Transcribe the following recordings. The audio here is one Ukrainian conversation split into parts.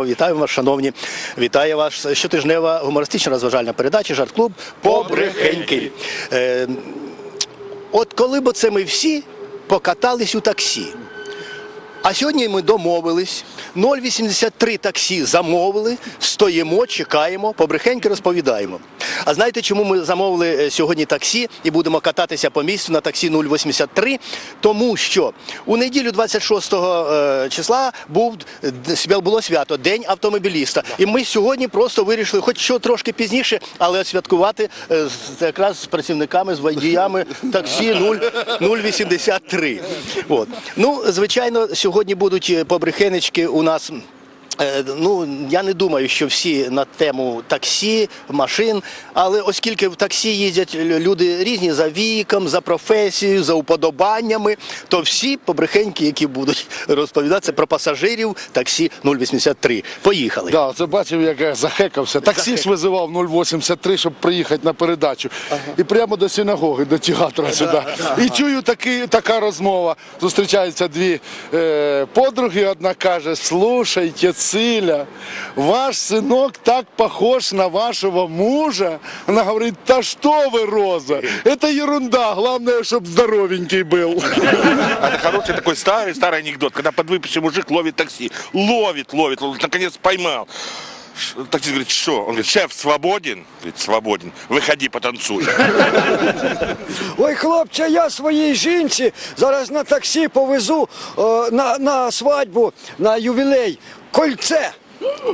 Вітаємо, вітаємо вас, шановні. Вітає вас щотижнева гумористична розважальна передача Жарт-клуб Побрехеньки. Е, от коли б це ми всі покатались у таксі. А сьогодні ми домовились. 0,83 таксі замовили, стоїмо, чекаємо, побрехеньки розповідаємо. А знаєте, чому ми замовили е, сьогодні таксі і будемо кататися по місту на таксі 0,83? Тому що у неділю 26 е, числа був було свято День автомобіліста. І ми сьогодні просто вирішили, хоч що трошки пізніше, але святкувати е, якраз з працівниками, з водіями таксі 0,83. От. Ну, звичайно, сьогодні будуть е, побрехенечки у нас. Е, Ну, я не думаю, що всі на тему таксі, машин, але оскільки в таксі їздять люди різні за віком, за професією, за уподобаннями, то всі побрехеньки, які будуть розповідатися про пасажирів таксі 083. Поїхали. Да, це бачив, як я захекався. Таксіст визивав 083, щоб приїхати на передачу. І прямо до синагоги, до театру сюди. І чую таки, така розмова. Зустрічаються дві е, подруги. Одна каже: слушайте, Циля, ваш синок так похож на вашого мужа. Вона говорить, та що ви, Роза? Це ерунда, головне, щоб здоровенький був. Это хороший такой старый, старый анекдот, когда подвыпивший мужик ловит такси. Ловит, ловит, ловит, наконец поймал. Ш- Таксист говорит, что? Он говорит, шеф свободен? Говорит, свободен. Выходи, потанцуй. Ой, хлопче, я своїй жінці зараз на таксі повезу е, на, на свадьбу, на ювілей. Кольце.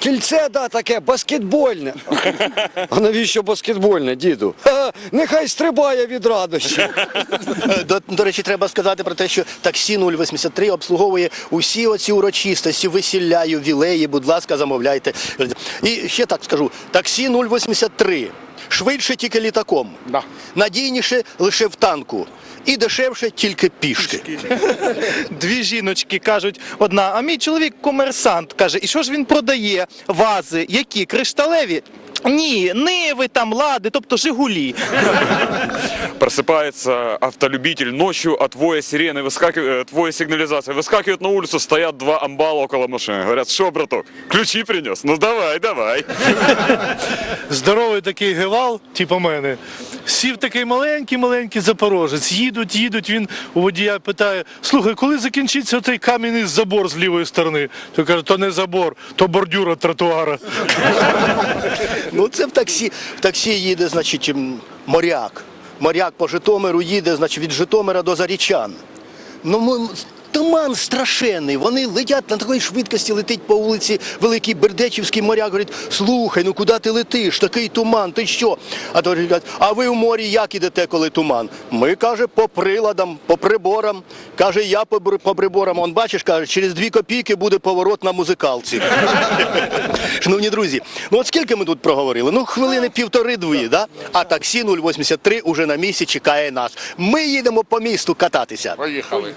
Кільце, да, таке, баскетбольне. А навіщо баскетбольне, діду? Ха, нехай стрибає від радощі. Е, До, до речі, треба сказати про те, що таксі 083 обслуговує усі оці урочистості, весілля, ювілеї, будь ласка, замовляйте. І ще так скажу: таксі 083 швидше тільки літаком, Да. надійніше лише в танку. І дешевше тільки пішки. Дві жіночки кажуть, одна, а мій чоловік комерсант каже, і що ж він продає? Вази, які кришталеві? Ні, ниви там, лади, тобто Жигулі. Просыпается автолюбитель ночью от воя сирены, выскакивает, от воя сигнализации. Выскакивает на улицу, стоят два амбала около машины. Говорят, что, браток, ключи принес? Ну давай, давай. здоровий такий гевал, типу мене. Сів такий маленький, маленький запорожець. Їдуть, їдуть. Він у водія питає: слухай, коли закінчиться той кам'яний забор з лівої сторони? Той каже, то не забор, то бордюра тротуара. Ну, це в таксі. В таксі їде, значить, моряк. Моряк по Житомиру їде, значить, від Житомира до Зарічан. Ну, ми- туман страшенний. Вони летять на такій швидкості, летить по вулиці Великий Бердечівський моряк. Говорить, слухай, ну куди ти летиш? Такий туман, ти що? А то кажуть, а ви в морі як ідете, коли туман? Ми, каже, по приладам, по приборам. Каже, я по, по приборам. Он бачиш, каже, через дві копійки буде поворот на музикалці. Шановні друзі, ну от скільки ми тут проговорили? Ну, хвилини півтори-дві, да? а таксі 083 уже на місці чекає нас. Ми їдемо по місту кататися. Поїхали.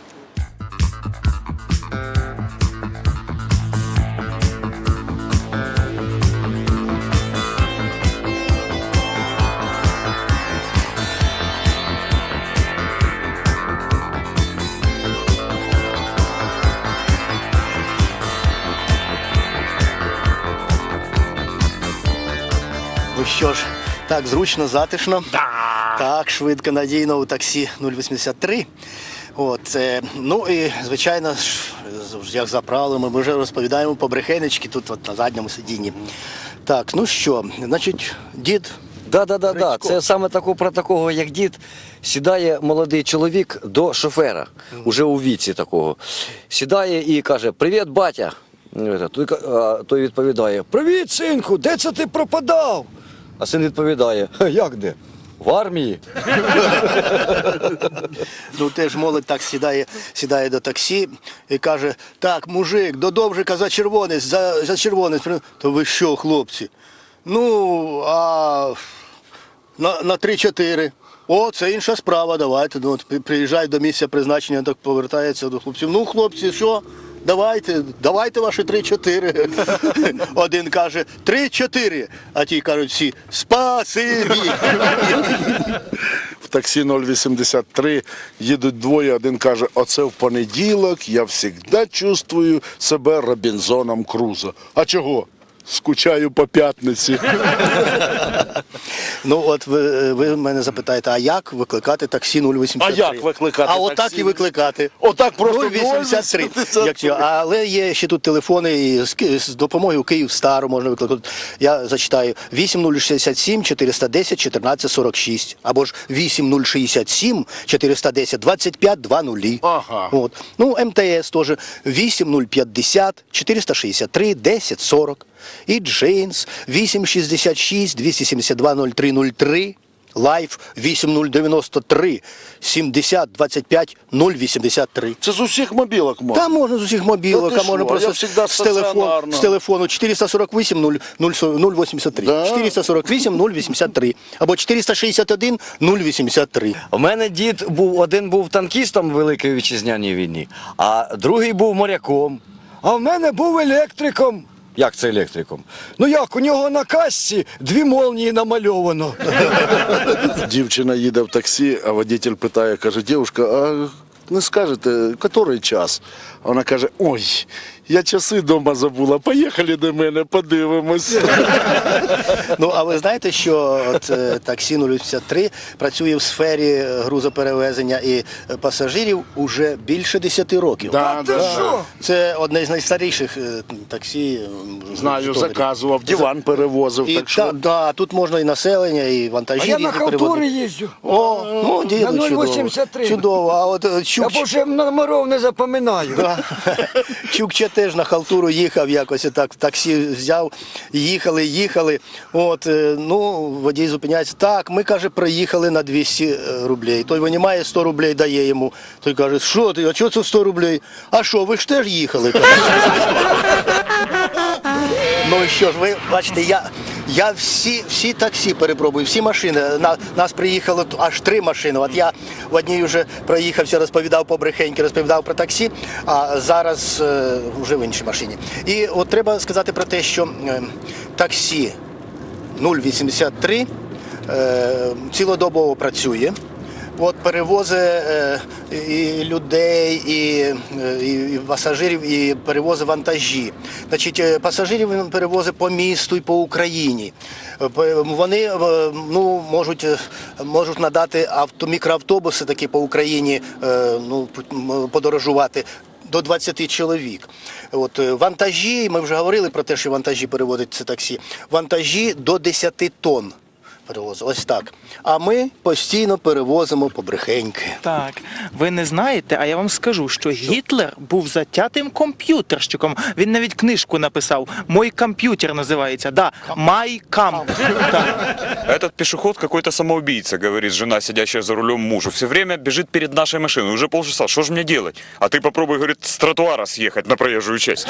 Що ж, так, зручно, затишно. Так, швидко, надійно у таксі 083. От, е, ну і звичайно, ж, як за правилами, ми вже розповідаємо по брехенечки тут от на задньому сидінні. Так, ну що, значить, дід. Да, да, да, да. Це саме тако про такого, як дід, сідає молодий чоловік до шофера, уже у віці такого. Сідає і каже: Привіт, батя. Той, ка- а той відповідає: Привіт, синку, де це ти пропадав? А син відповідає: Як де? В армії. Ну теж молодь так сідає, сідає до таксі і каже: так, мужик, до Довжика за червонець, за, за червонець. То ви що, хлопці? Ну, а на, на 3-4. О, це інша справа, давайте. Ну, от при- приїжджає до місця призначення, так повертається до хлопців. Ну, хлопці, що? Давайте, давайте ваші 3-4. Один каже 3-4, а ті кажуть всі спасибі. В таксі 083, їдуть двоє, один каже, оце в понеділок я завжди чувствую себе Робінзоном Крузо. А чого? Скучаю по п'ятниці. Ну от ви, ви мене запитаєте, а як викликати таксі 083? А як викликати А отак і викликати. Отак просто 083. 083. Якщо, але є ще тут телефони і з, Ки- з допомогою Київстару можна викликати. Я зачитаю 8067 410 1446 або ж 8067 410 25 20. Ага. От. Ну, МТС теж 8050 463 1040. І Джейнс 866 272 0303. Лайф 8093 70 25 083. Це з усіх мобілок можна. Там можна з усіх мобілок, а можна просто я з, телефону, з телефону 448 0, 083. Да. 448 083 або 461 083. У мене дід був один був танкістом в Великій вітчизняній війні, а другий був моряком. А в мене був електриком. Як це електриком? Ну як, у нього на касці дві молнії намальовано. Дівчина їде в таксі, а водитель питає, каже, дівчинка, а не скажете, який час? Вона каже, ой, я часи вдома забула, поїхали до мене, подивимось. Ну, а ви знаєте, що от, е, таксі 083 працює в сфері грузоперевезення і пасажирів уже більше 10 років. Да, да. що? Це одне з найстаріших е, таксі. м, в Знаю, Житомирі. заказував, диван перевозив, І так що. та, да, тут можна і населення, і А вантажі. я різні на халтури перевозити. їздю. О, ну, діду, На чудово. 0,83. Чудово. А от е, Я Чук, боже номеров не запам'ятаю. Да. Чукче теж на халтуру їхав якось так, таксі взяв, їхали, їхали. От, е, ну, водій зупиняється. Так, ми, каже, проїхали на 200 рублей. Той винімає 100 рублей, дає йому. Той каже, що ти, а чого це 100 рублей? А що, ви ж теж їхали? Ну що ж, ви бачите, я, я всі, всі таксі перепробую, всі машини. На, нас приїхало аж три машини. От я в одній вже проїхався, розповідав по брехеньки, розповідав про таксі, а зараз е, вже в іншій машині. І от треба сказати про те, що е, таксі 083 е, цілодобово працює. От перевозить е, і людей, і, е, і, і пасажирів, і перевозить вантажі. Значить, е, пасажирів він перевозить по місту і по Україні. Вони ну, можуть, можуть надати авто, мікроавтобуси такі по Україні ну, подорожувати. До 20 чоловік. От вантажі, ми вже говорили про те, що вантажі переводять це таксі. Вантажі до 10 тонн перевозить. Ось так. А ми постійно перевозимо побрехеньки. Так, ви не знаєте, а я вам скажу, що Гітлер був затятим комп'ютерщиком. Він навіть книжку написав. Мой комп'ютер називається. Да, Май Камп. Так. Этот пешеход какой-то самоубийца, говорит жена, сидящая за рулем мужу. Все время бежит перед нашей машиной. Уже полчаса. Что же мне делать? А ты попробуй, говорит, с тротуара съехать на проезжую часть.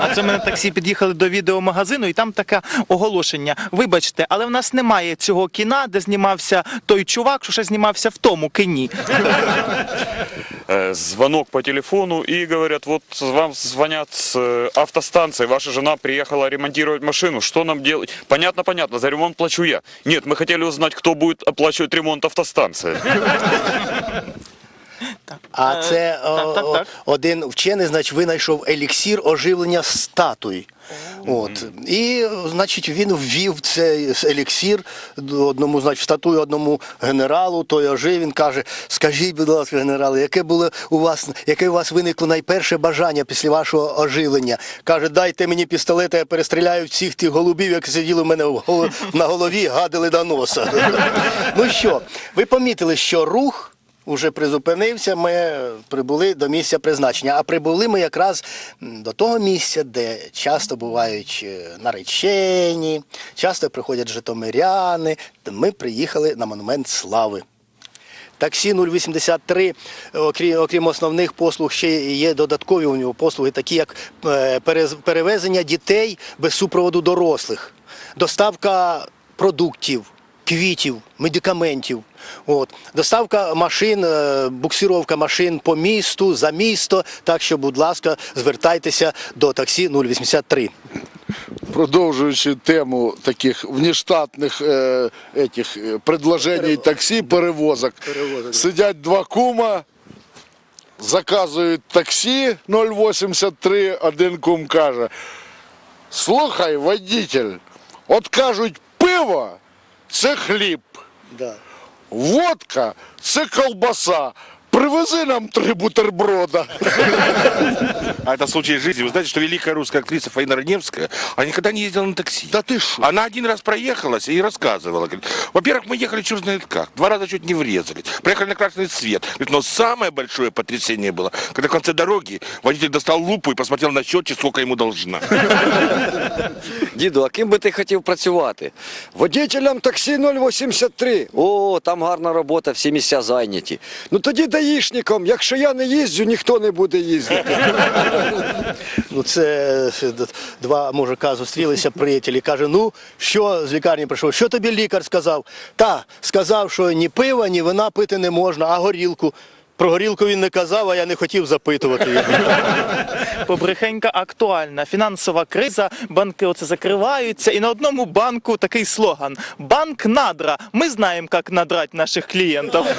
А це ми на таксі під'їхали до відеомагазину, і там таке оголошення. Вибачте, але в нас немає цього кіна, де знімався той чувак, що ще знімався в тому кіні. Э, Звонок по телефону и говорят, вот вам звонят с э, автостанции, ваша жена приехала ремонтировать машину, что нам делать? Понятно, понятно, за ремонт плачу я. Нет, мы хотели узнать, кто будет оплачивать ремонт автостанции. А Е, це о, так, так, о, так. один вчений, значить, винайшов еліксір оживлення статуй. От. І, значить, він ввів цей еліксір одному, значить, в статую одному генералу, той ожив, він каже, скажіть, будь ласка, генерале, яке було у вас, яке у вас виникло найперше бажання після вашого оживлення? Каже, дайте мені пістолета, я перестріляю всіх тих голубів, які сиділи в мене на голові, гадили до носа. ну що, ви помітили, що рух Уже призупинився, ми прибули до місця призначення. А прибули ми якраз до того місця, де часто бувають е, наречені, часто приходять житомиряни. Ми приїхали на монумент слави. Таксі 083, окрім, окрім основних послуг, ще є додаткові у нього послуги, такі як е, перевезення дітей без супроводу дорослих, доставка продуктів, квітів, медикаментів. От. Доставка машин, е, буксировка машин по місту, за місто. Так що, будь ласка, звертайтеся до таксі 083. Продовжуючи тему таких внештатних е, етих, е, предложень таксі, перевозок. Сидять два кума, заказують таксі 083, один кум каже, слухай, водитель, от кажуть, пиво це хліб, Да. водка це колбаса. Привези нам три бутерброда. А это случай из жизни. Вы знаете, что великая русская актриса Фаина Раневская, она никогда не ездила на такси. Да ты шо? Она один раз проехалась и рассказывала. Говорит, Во-первых, мы ехали черт знает как. Два раза чуть не врезались. Проехали на красный свет. Говорит, но самое большое потрясение было, когда в конце дороги водитель достал лупу и посмотрел на счетчик, сколько ему должна. Діду, а ким би ти хотів працювати? Водителям таксі 083. О, там гарна робота, всі місця зайняті. Ну тоді Даїшником, якщо я не їздю, ніхто не буде їздити. Ну, це е, два мужика зустрілися, приятелі. Каже, ну що з лікарні прийшов? Що тобі лікар сказав? Та сказав, що ні пива, ні вина пити не можна, а горілку. Про горілку він не казав, а я не хотів запитувати його. Побрехенька актуальна. Фінансова криза, банки оце закриваються. І на одному банку такий слоган: Банк надра. Ми знаємо, як надрати наших клієнтів.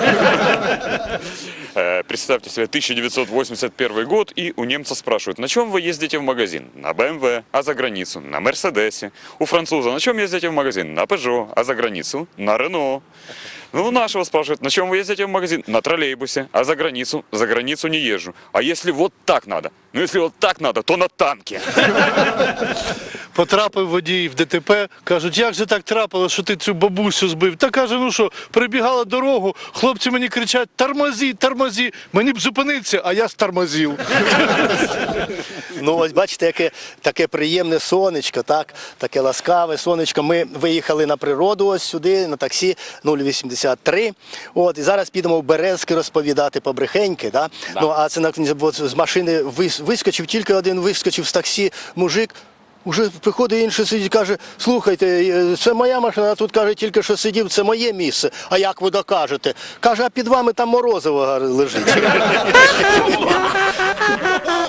Э, Представьте себе 1981 год, и у немца спрашивают, на чем вы ездите в магазин? На BMW, а за границу? На Мерседесе. У француза, на чем ездите в магазин? На Peugeot, а за границу? На Рено. Ну, у нашего спрашивают, на чем вы ездите в магазин? На троллейбусе, а за границу? За границу не езжу. А если вот так надо? Ну, если вот так надо, то на танке. Потрапив водій в ДТП, кажуть, як же так трапилося, що ти цю бабусю збив? Та каже, ну що, прибігала дорогу, хлопці мені кричать, тормозі, тормозі, мені б зупинитися, а я стормозів. Ну, ось бачите, яке таке приємне сонечко, так? таке ласкаве сонечко. Ми виїхали на природу ось сюди, на таксі 083. От, і зараз підемо в Березки розповідати побрехеньки. Да? Ну, а це на, от, з машини вискочив, тільки один вискочив з таксі мужик. Уже приходить інший сидить, каже, слухайте, е, це моя машина, а тут каже, тільки що сидів, це моє місце. А як ви докажете? Каже, а під вами там морозиво лежить.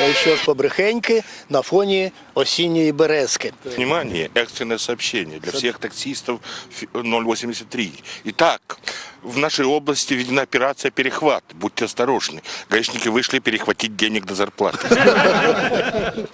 Ну і що ж побрехеньки на фоні осінньої березки. Внимание, экстренное сообщение для всех таксистов фи- 083. Итак, в нашей области введена операция «Перехват». Будьте осторожны. Гаишники вышли перехватить денег до зарплаты.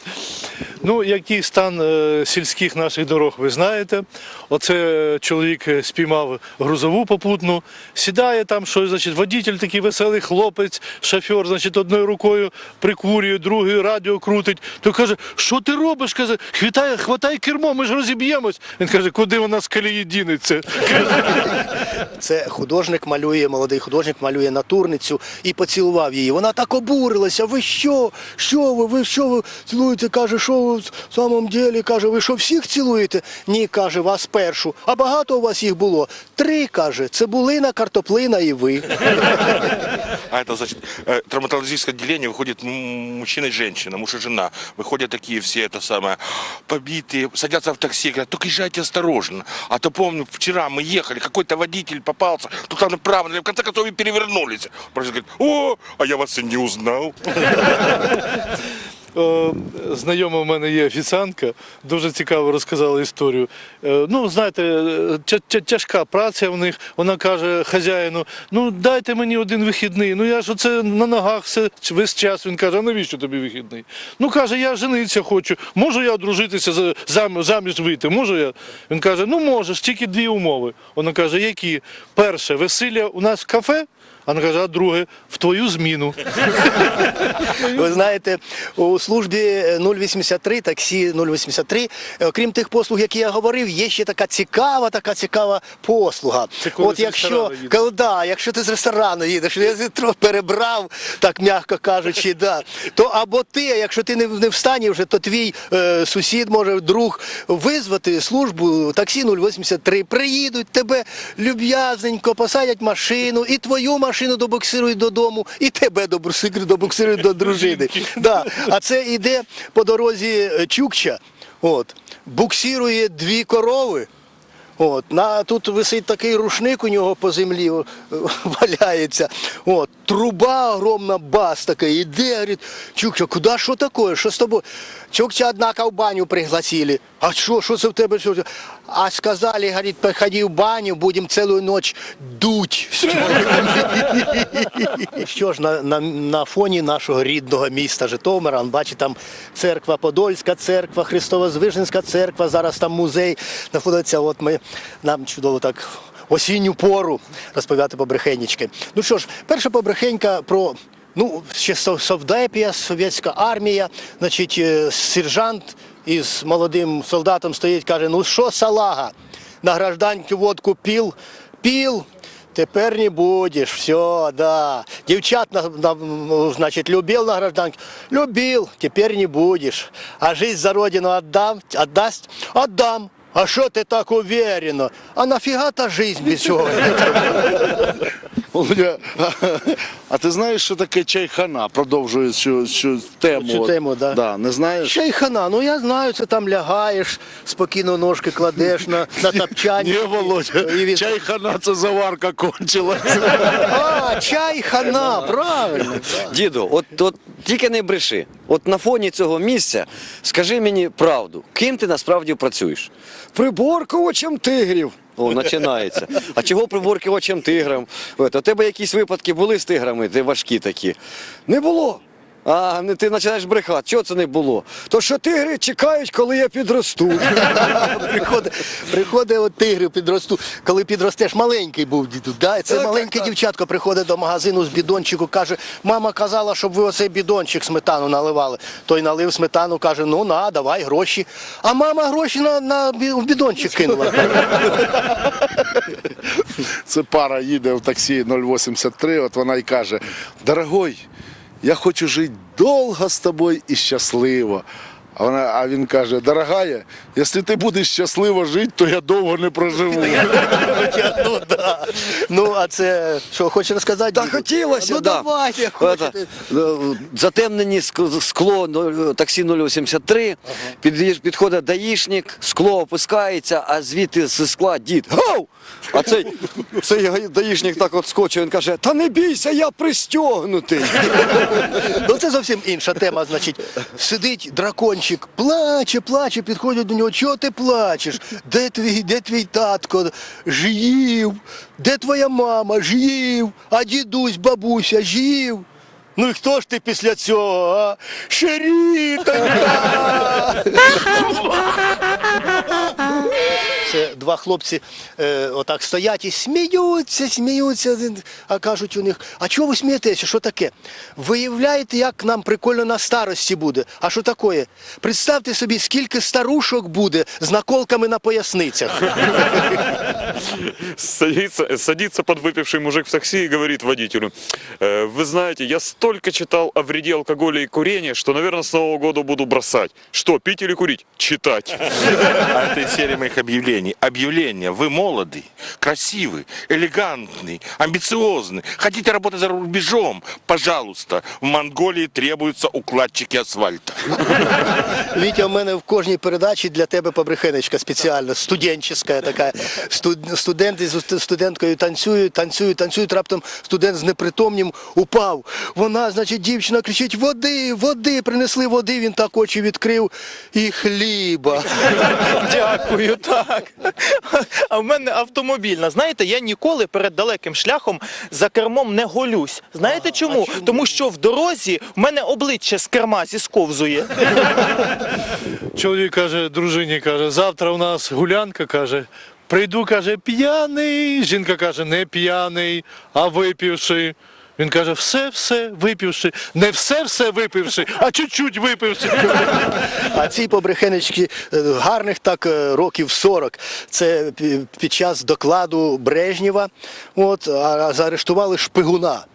Ну, який стан е, сільських наших дорог, ви знаєте. Оце е, чоловік е, спіймав грузову попутну, сідає там щось, значить, водитель такий веселий хлопець, шофер, значить, одною рукою прикурює, другою радіо крутить. То каже, що ти робиш? Каже, хватай, хватай кермо, ми ж розіб'ємось. Він каже, куди вона з колії дінеться? Це художник малює, молодий художник малює натурницю і поцілував її. Вона так обурилася. Ви що? Що ви? Ви що ви цілуєте? Каже, що ви в самому ділі? Каже, ви що всіх цілуєте? Ні, каже, вас першу. А багато у вас їх було? Три, каже, цибулина, картоплина і ви. А это значит, э, травматологическое отделение выходит м, мужчина и женщина, муж и жена. Выходят такие все, это самое, побитые, садятся в такси, говорят, только езжайте осторожно. А то помню, вчера мы ехали, какой-то водитель попался, тут там направо, налево, в конце концов и перевернулись. Просто говорит, о, а я вас и не узнал. Знайома в мене є офіціантка, дуже цікаво розказала історію. Е, Ну, знаєте, тя- тя- тяжка праця в них. Вона каже хазяїну: ну дайте мені один вихідний. Ну я ж оце на ногах все весь час. Він каже, а навіщо тобі вихідний? Ну каже, я жениться хочу. Можу я одружитися за- заміж вийти? Можу я? Він каже, ну можеш, тільки дві умови. Вона каже, які? Перше, весілля у нас в кафе. А вона каже, друге, в твою зміну. Ви знаєте, у службі 083, таксі 083, е, окрім тих послуг, які я говорив, є ще така цікава, така цікава послуга. От якщо, коли, да, якщо ти з ресторану їдеш, я перебрав, так м'яко кажучи, да, то або ти, якщо ти не, не в стані вже, то твій е, сусід, може, друг, визвати службу таксі 083, приїдуть, тебе люб'язненько посадять машину, і твою машину добуксирують додому, і тебе добуксирують- добуксирують до дружини. Да. А це йде по дорозі е, Чукча, от, буксирує дві корови. От, на, тут висить такий рушник у нього по землі о, валяється. От, труба огромна, бас такий, іде, говорить, Чукча, куди, що таке, що з тобою? Чукча, однако, в баню пригласили. А що, що це в тебе? Що? А сказали, говорит, приходи в баню, будем целую ночь дуть. Що ж, на, на, на фоні нашого рідного міста Житомира, он бачить там церква Подольська церква, Христово-Звиженська церква, зараз там музей знаходиться. От ми нам чудово так осінню пору розповідати побрехенічки. Ну що ж, перша побрехенька про. Ну, ще Совдепія, совєтська армія, значить, е, сержант із молодим солдатом стоїть, каже: ну що, салага, на гражданку водку піл, піл, Тепер не будеш, все, да. Дівчат, на, на, значить, любил на гражданке? Любил, тепер не будеш. А жизнь за родину отдам, отдасть? Отдам. А що ти так уверенно? А нафіга та жизнь без цього? Володя, а ти знаєш, що таке чайхана? Продовжує цю, цю тему. Цю тему, да. да. Не знаєш? Шейхана, ну я знаю, це там лягаєш, спокійно ножки кладеш на, на тапчані. Ні, Володя, І він- чайхана це заварка кончилася. А, чай хана, правильно. Діду, от, от тільки не бреши. От на фоні цього місця скажи мені правду, ким ти насправді працюєш? Приборкувачем тигрів. О, починається. А чого приборкувачем тиграм? От, у тебе якісь випадки були з тиграми, ти важкі такі. Не було. А, не- ти починаєш брехати. Чого це не було? То що тигри чекають, коли я підросту. Приходить, приходить от тигри підросту. Коли підростеш, маленький був діду. Да? Це Так, маленьке так, дівчатко приходить до магазину з бідончику, каже, мама казала, щоб ви оцей бідончик сметану наливали. Той налив сметану, каже, ну на, давай гроші. А мама гроші на, бідончик кинула. Це пара їде в таксі 083, от вона й каже: Дорогой, я хочу жити довго з тобою і щасливо. А, вона, а він каже, дорогая, якщо ти будеш щасливо жити, то я довго не проживу. ну, да. ну, а це що, хочеш розказати? Та хотілося, Ну да. давайте, як Це, хочете. е, затемнені ск- скло ну, таксі 083, під, підходить даїшник, скло опускається, а звідти з скла дід. Гоу! А цей, цей даїшник так от скочив, він каже, Та не бійся, я пристягнутий. Ну це зовсім інша тема. Значить, сидить дракончик, плаче, плаче, підходять до нього. Чого ти плачеш? Де твій, де твій татко? Жив. Де твоя мама? Жив. А дідусь, бабуся, жив. Ну і хто ж ти після цього? а? Шерітонька! Це два хлопці е, отак стоять і сміються, сміються, а кажуть у них, а чого ви смієтеся? Що таке? Виявляєте, як нам прикольно на старості буде. А що таке? Представте собі, скільки старушок буде з наколками на поясницях. Садится, садится подвыпивший мужик в такси и говорит водителю, «Э, вы знаете, я столько читал о вреде алкоголя и курения, что, наверное, с Нового года буду бросать. Что, пить или курить? Читать. А это из серии моих объявлений. Объявление. Вы молодый, красивый, элегантный, амбициозный. Хотите работать за рубежом? Пожалуйста. В Монголии требуются укладчики асфальта. Вітя, у мене в кожній передачі для тебе побрехенечка спеціальна, студентська така. Студ- Студенти з студенткою танцюють, танцюють, танцюють. Раптом студент з непритомнім упав. Вона, значить, дівчина кричить: води, води, принесли води. Він так очі відкрив і хліба. Дякую, так. А в мене автомобільна. Знаєте, я ніколи перед далеким шляхом за кермом не голюсь. Знаєте чому? Тому що в дорозі в мене обличчя з керма зісковзує. Чоловік каже, дружині каже, завтра у нас гулянка каже. Прийду, каже, п'яний. Жінка каже, не п'яний, а випивши. Він каже, все, все випивши. Не все, все випивши, а чуть-чуть випивши. А ці побрехенечки е, гарних так е, років 40. Це під час докладу Брежнєва. От, а заарештували шпигуна.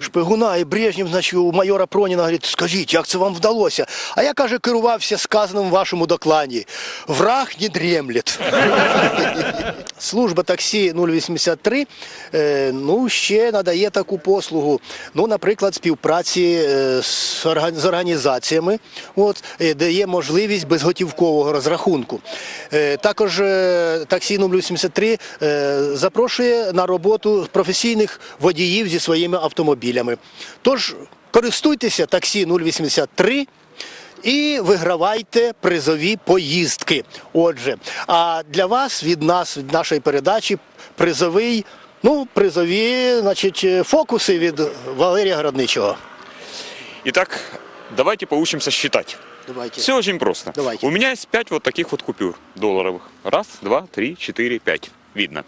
Шпигуна і Брежнєв, значить, у майора Проніна говорить, скажіть, як це вам вдалося? А я, каже, керувався сказаним в вашому докладі. Враг не дремлет. Служба таксі 083 е, ну, ще надає таку послугу. Ну, наприклад, співпраці е, з організаціями, от, е, де є можливість безготівкового розрахунку. Також таксі 083 е, запрошує на роботу професійних водіїв зі своїми автомобілями. Тож користуйтеся таксі 083 і вигравайте призові поїздки. Отже, а для вас від нас, від нашої передачі, призовий, ну, призові, значить, фокуси від Валерія Городничого. Итак, давайте поучимся считать. Давайте. Все очень просто. Давайте. У меня есть пять вот таких вот купюр долларовых. Раз, два, три, четыре, пять. Видно.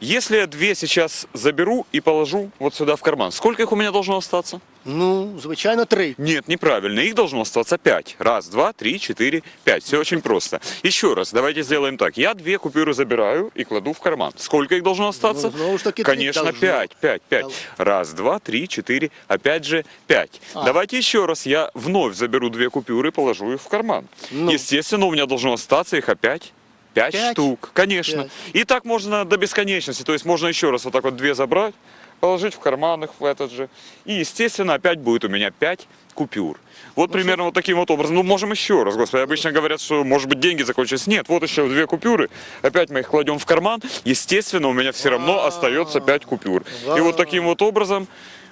Если я две сейчас заберу и положу вот сюда в карман, сколько их у меня должно остаться? Ну, звичайно, три. Нет, неправильно. Их должно остаться пять. Раз, два, три, четыре, пять. Все очень просто. Еще раз, давайте сделаем так. Я две купюры забираю и кладу в карман. Сколько их должно остаться? Ну, ж таки, Конечно, пять, пять, пять. Раз, два, три, четыре, опять же пять. А. Давайте еще раз. Я вновь заберу две купюры и положу их в карман. Ну. Естественно, у меня должно остаться их опять пять, Пять? штук. Конечно. Пять. И так можно до бесконечности. То есть можно еще раз вот так вот две забрать, положить в карман их в этот же. И, естественно, опять будет у меня 5 купюр. Вот примерно вот таким вот образом. Ну, можем еще раз, господи. Обычно говорят, что, может быть, деньги закончились. Нет, вот еще две купюры. Опять мы их кладем в карман. Естественно, у меня все равно остается 5 купюр. И вот таким вот образом,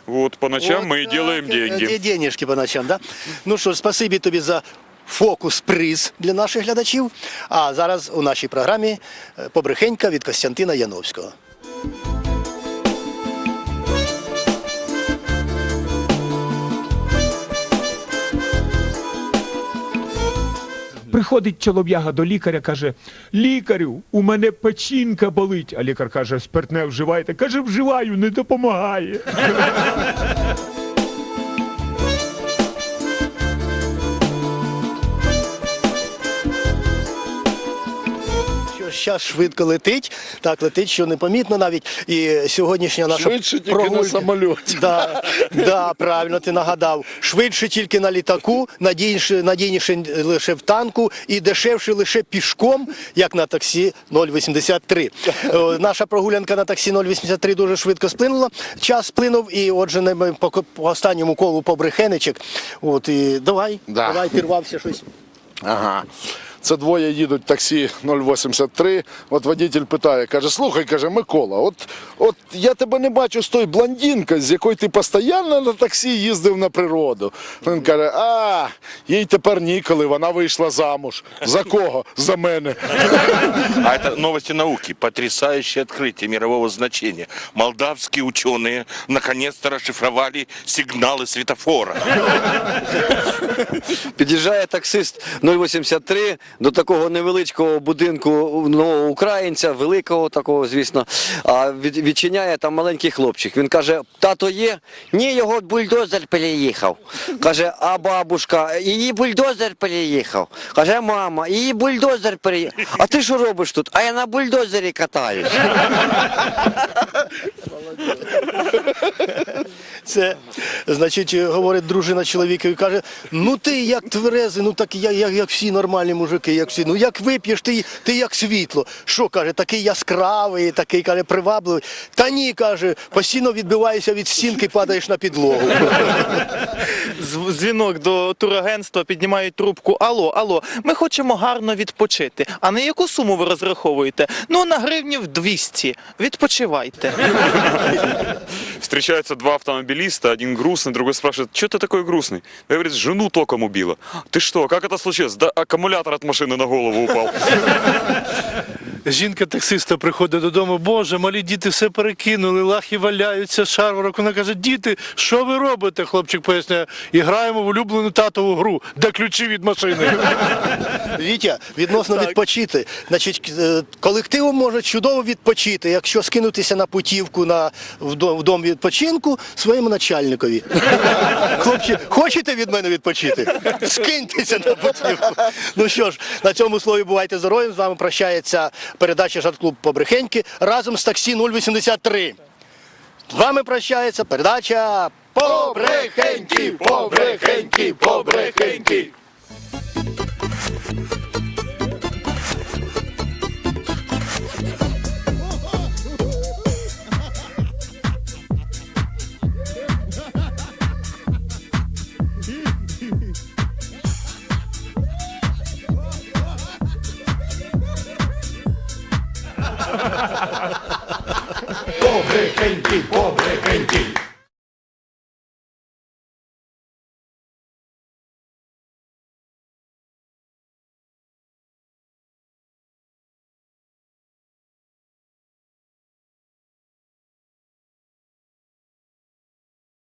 вот по ночам От мы и делаем деньги. Денежки по ночам, да? Ну що ж, спасибі тобі за фокус-приз для наших глядачів. А зараз у нашій програмі е, побрехенька від Костянтина Яновського. Приходить чолов'яга до лікаря, каже: Лікарю, у мене печінка болить. А лікар каже, спиртне вживаєте. Каже, вживаю, не допомагає. Що зараз швидко летить, так летить, що непомітно навіть. І сьогоднішня наша Швидше тільки на прогулька- Да, да, правильно ти нагадав. Швидше тільки на літаку, надійніше, надійніше лише в танку і дешевше лише пішком, як на таксі 083. Е, Наша прогулянка на таксі 083 дуже швидко сплинула. Час сплинув, і отже, ми по, по останньому колу побрехенечок. От і давай, Да. давай, пірвався щось. Ага. Це двоє їдуть таксі 083. От водитель питає, каже: слухай, каже, Микола, от, от я тебе не бачу з тої блондинки, з якою ти постійно на таксі їздив на природу. Він каже, а, їй тепер ніколи, вона вийшла замуж. За кого? За мене. А это новости науки. Потрясающее открытие мирового значения. Молдавские ученые наконец-то расшифровали сигналы светофора. Під'їжджає таксист 083 до такого невеличкого будинку нового українця, великого такого, звісно. А від, відчиняє там маленький хлопчик. Він каже: тато є? Ні, його бульдозер переїхав. Каже, а бабушка, її бульдозер переїхав. Каже, мама, її бульдозер переїхав. А ти що робиш тут? А я на бульдозері катаюсь. Це, значить, говорить дружина чоловікові, каже: ну ти як тверезий, ну так я, як, як всі нормальні мужики, як всі. Ну як вип'єш, ти, ти як світло. Що каже, такий яскравий, такий каже, привабливий. Та ні, каже, постійно відбиваєшся від стінки, падаєш на підлогу. Дз- Дзвінок до турагентства піднімають трубку. Алло, алло, ми хочемо гарно відпочити. А на яку суму ви розраховуєте? Ну на гривнів 200. Відпочивайте Встречаются два автомобилиста, один грустный, другой спрашивает, что ты такой грустный? Говорит, жену током убила. Ты что, как это случилось? Да аккумулятор от машины на голову упал. Жінка таксиста приходить додому, Боже, малі діти все перекинули, лахи валяються, шарварок. Вона каже, діти, що ви робите? Хлопчик поясняє, і граємо в улюблену татову гру, де ключі від машини. Вітя, відносно відпочити. Значить, е, колективом може чудово відпочити, якщо скинутися на путівку на, в, дом, в дом відпочинку своєму начальникові. Хлопці, хочете від мене відпочити? Скиньтеся на путівку. Ну що ж, на цьому слові бувайте здорові. З вами прощається передача Жарт-клуб Побрехеньки разом з таксі 083. З вами прощається передача Побрехеньки, побрехеньки, побрехеньки.